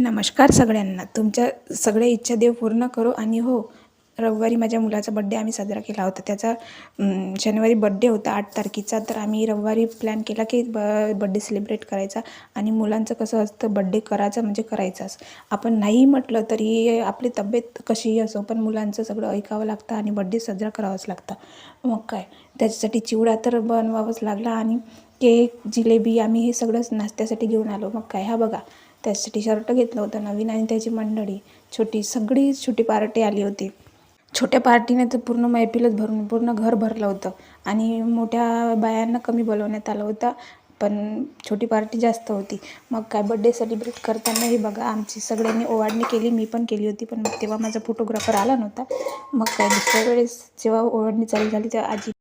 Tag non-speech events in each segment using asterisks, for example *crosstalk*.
नमस्कार सगळ्यांना. तुमच्या सगळ्या इच्छा देव पूर्ण करो आणि हो रविवारी माझ्या मुलाचा बड्डे आम्ही साजरा केला होता. त्याचा शनिवारी बड्डे होता आठ तारखेचा. तर आम्ही रविवारी प्लॅन केला की ब बड्डे सेलिब्रेट करायचा आणि मुलांचं कसं असतं बड्डे करायचा म्हणजे करायचाच. आपण नाही म्हटलं तरी आपली तब्येत कशीही असो पण मुलांचं सगळं ऐकावं लागतं आणि बड्डे साजरा करावाच लागतं. मग काय? त्याच्यासाठी चिवडा तर बनवावंच लागला आणि केक जिलेबी आम्ही हे सगळंच नाश्त्यासाठी घेऊन आलो. मग काय? हा बघा. त्यासाठी शर्ट घेतलं होतं नवीन आणि त्याची मंडळी. छोटी सगळी छोटी पार्टी आली होती. छोट्या पार्टीने तर पूर्ण मैफिलच भरून पूर्ण घर भरलं होतं. आणि मोठ्या बायांना कमी बोलवण्यात आलं होतं पण छोटी पार्टी जास्त होती. मग काय बड्डे सेलिब्रेट करताना हे बघा आमची सगळ्यांनी ओवाडणी केली मी पण केली होती पण मग तेव्हा माझा फोटोग्राफर आला नव्हता. मग काय दुसऱ्या वेळेस जेव्हा ओवाडणी चालू झाली तेव्हा आजी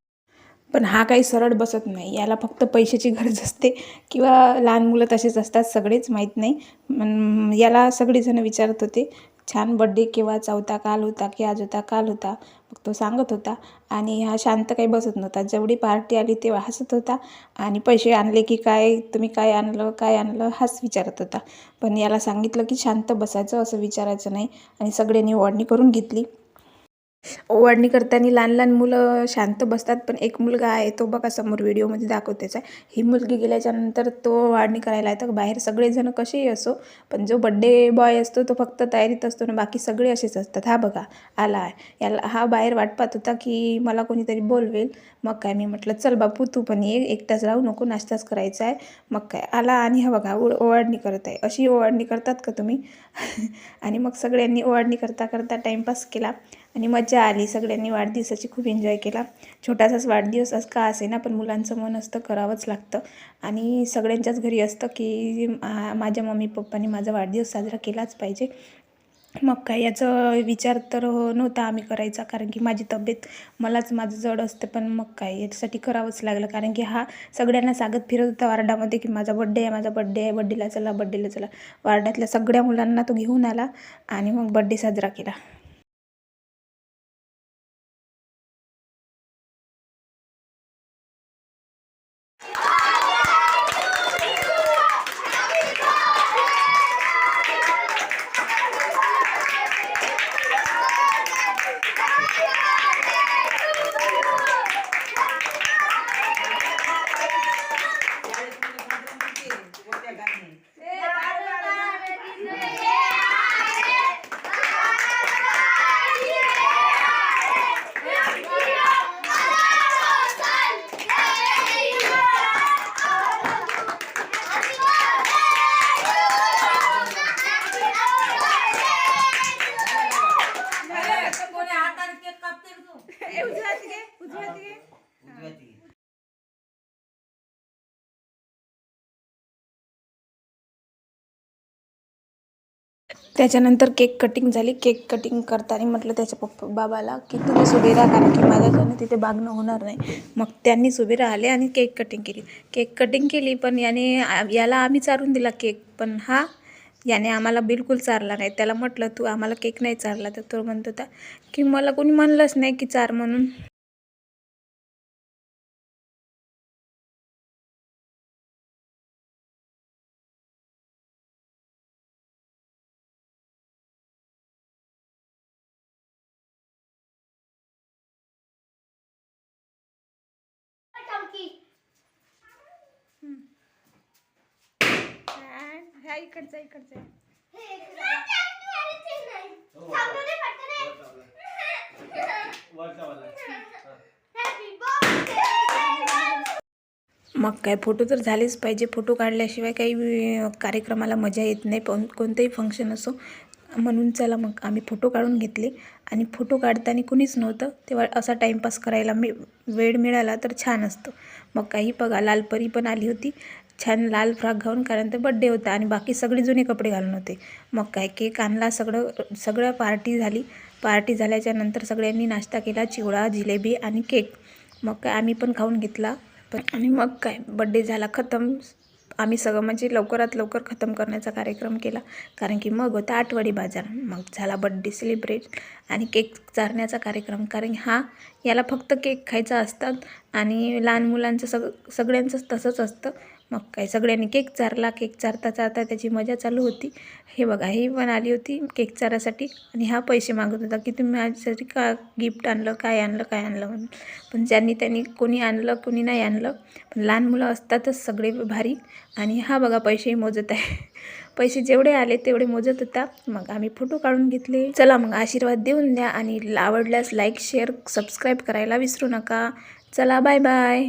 पण हा काही सरळ बसत नाही. याला फक्त पैशाची गरज असते किंवा लहान मुलं तसेच असतात सगळेच माहीत नाही. याला सगळेजणं विचारत होते छान बड्डे केव्हा? चौथा काल होता की आज होता? काल होता? मग तो सांगत होता आणि हा शांत काही बसत नव्हता. जेवढी पार्टी आली तेव्हा हसत होता आणि पैसे आणले की काय तुम्ही काय आणलं काय आणलं हाच विचारत होता. पण याला सांगितलं की शांत बसायचं असं विचारायचं नाही आणि सगळ्यांनी ओढणी करून घेतली. ओवाळणी करताना लहान लहान मुलं शांत बसतात पण एक मुलगा आहे तो बघा समोर व्हिडिओमध्ये दाखवतेच आहे. ही मुलगी गेल्याच्यानंतर तो ओवाळणी करायला येतो. बाहेर सगळेजण कसेही असो पण जो बड्डे बॉय असतो तो फक्त तयारीत असतो ना बाकी सगळे असेच असतात. हा बघा आला आहे. याला हा बाहेर वाट पाहत होता की मला कोणीतरी बोलवेल. मग काय मी म्हटलं चल बापू तू पण ये एकटाच राहू नको नाश्ताच करायचा आहे. मग काय आला आणि हा बघा ओ ओवाळणी करत आहे. अशी ओवाळणी करतात का तुम्ही? *laughs* आणि मग सगळ्यांनी ओवाळणी करता करता टाईमपास केला. आणि मजा आली. सगळ्यांनी वाढदिवसाची खूप एन्जॉय केला. छोटासाच वाढदिवस असं का असे ना पण मुलांचं मन असतं करावंच लागतं. आणि सगळ्यांच्याच घरी असतं की मा- माझ्या मम्मी पप्पानी माझा वाढदिवस साजरा केलाच पाहिजे. मग काय याचा विचार तर नव्हता आम्ही करायचा कारण की माझी तब्येत मलाच माझं जड असतं पण मग काय याच्यासाठी करावंच लागलं. कारण की हा सगळ्यांना सांगत फिरत होता वार्डामध्ये की माझा बड्डे आहे माझा बड्डे आहे बड्डेला चला बड्डेला चला. वार्डातल्या सगळ्या मुलांना तो घेऊन आला आणि मग बड्डे साजरा केला. Maria Galinha. त्याच्यानंतर केक कटिंग झाली. केक कटिंग करताना म्हटलं त्याच्या पप्पा बाबाला की तुम्हीच उभे राहा कारण की माझ्याकडनं तिथे बागणं होणार नाही. मग त्यांनीच उभे राहिले आणि केक कटिंग केली. केक कटिंग केली पण याने याला आम्ही चारून दिला केक पण हा याने आम्हाला बिलकुल चारला नाही. त्याला म्हटलं तू आम्हाला केक नाही चारला. तर तो म्हणत होता की मला कोणी म्हणलंच नाही की चार म्हणून. ह्या इकडचा इकडचा. मग काय फोटो तर झालेच पाहिजे. फोटो काढल्याशिवाय काही कार्यक्रमाला मजा येत नाही. पण कोणतंही फंक्शन असो म्हणून चला मग आम्ही फोटो काढून घेतले. आणि फोटो काढताना कुणीच नव्हतं तेव्हा असा टाईमपास करायला मी वेळ मिळाला तर छान असतो. मग काही बघा लालपरी पण आली होती. छान लाल फ्रॉक घालून कारण ते बड्डे होता आणि बाकी सगळे जुने कपडे घालून होते. मग काय केक आणला सगळं सगळं पार्टी झाली. पार्टी झाल्याच्यानंतर सगळ्यांनी नाश्ता केला चिवडा जिलेबी आणि केक. मग काय आम्ही पण खाऊन घेतला. पण आणि मग काय बड्डे झाला खतम. आम्ही सगळं म्हणजे लवकरात लवकर खतम करण्याचा कार्यक्रम केला. कारण की मग होता आठवडी बाजार. मग झाला बड्डे सेलिब्रेट आणि केक चारण्याचा कार्यक्रम. कारण हा याला फक्त केक खायचा असतात. आणि लहान मुलांचं सग सगळ्यांचंच तसंच असतं. मग काय सगळ्यांनी केक चारला केक चारता चारता त्याची मजा चालू होती. हे बघा ही पण आली होती केक चारासाठी आणि हा पैसे मागत होता की तुम्ही माझ्यासाठी का गिफ्ट आणलं काय आणलं काय आणलं म्हणून. पण ज्यांनी त्यांनी कोणी आणलं कोणी नाही आणलं. पण लहान मुलं असतातच सगळे भारी आणि हा बघा पैसेही मोजत आहे. *laughs* पैसे जेवढे आले तेवढे मोजत होता. मग आम्ही फोटो काढून घेतले. चला मग आशीर्वाद देऊन द्या आणि आवडल्यास लाईक शेअर सबस्क्राईब करायला विसरू नका. चला बाय बाय